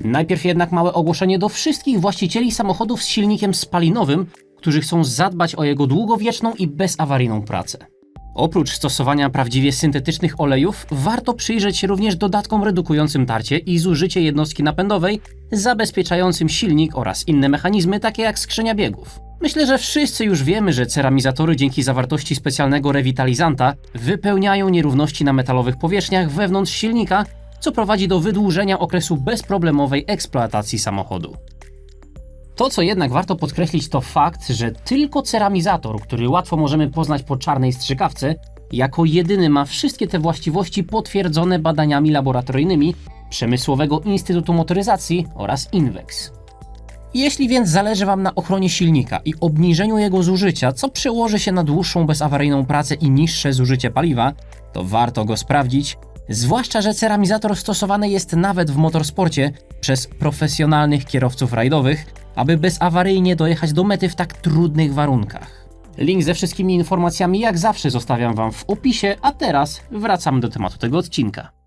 Najpierw jednak małe ogłoszenie do wszystkich właścicieli samochodów z silnikiem spalinowym, którzy chcą zadbać o jego długowieczną i bezawaryjną pracę. Oprócz stosowania prawdziwie syntetycznych olejów, warto przyjrzeć się również dodatkom redukującym tarcie i zużycie jednostki napędowej, zabezpieczającym silnik oraz inne mechanizmy, takie jak skrzynia biegów. Myślę, że wszyscy już wiemy, że ceramizatory dzięki zawartości specjalnego rewitalizanta wypełniają nierówności na metalowych powierzchniach wewnątrz silnika, co prowadzi do wydłużenia okresu bezproblemowej eksploatacji samochodu. To, co jednak warto podkreślić, to fakt, że tylko ceramizator, który łatwo możemy poznać po czarnej strzykawce, jako jedyny ma wszystkie te właściwości potwierdzone badaniami laboratoryjnymi Przemysłowego Instytutu Motoryzacji oraz Invex. Jeśli więc zależy Wam na ochronie silnika i obniżeniu jego zużycia, co przełoży się na dłuższą bezawaryjną pracę i niższe zużycie paliwa, to warto go sprawdzić, zwłaszcza, że ceramizator stosowany jest nawet w motorsporcie przez profesjonalnych kierowców rajdowych, aby bezawaryjnie dojechać do mety w tak trudnych warunkach. Link ze wszystkimi informacjami jak zawsze zostawiam Wam w opisie, a teraz wracamy do tematu tego odcinka.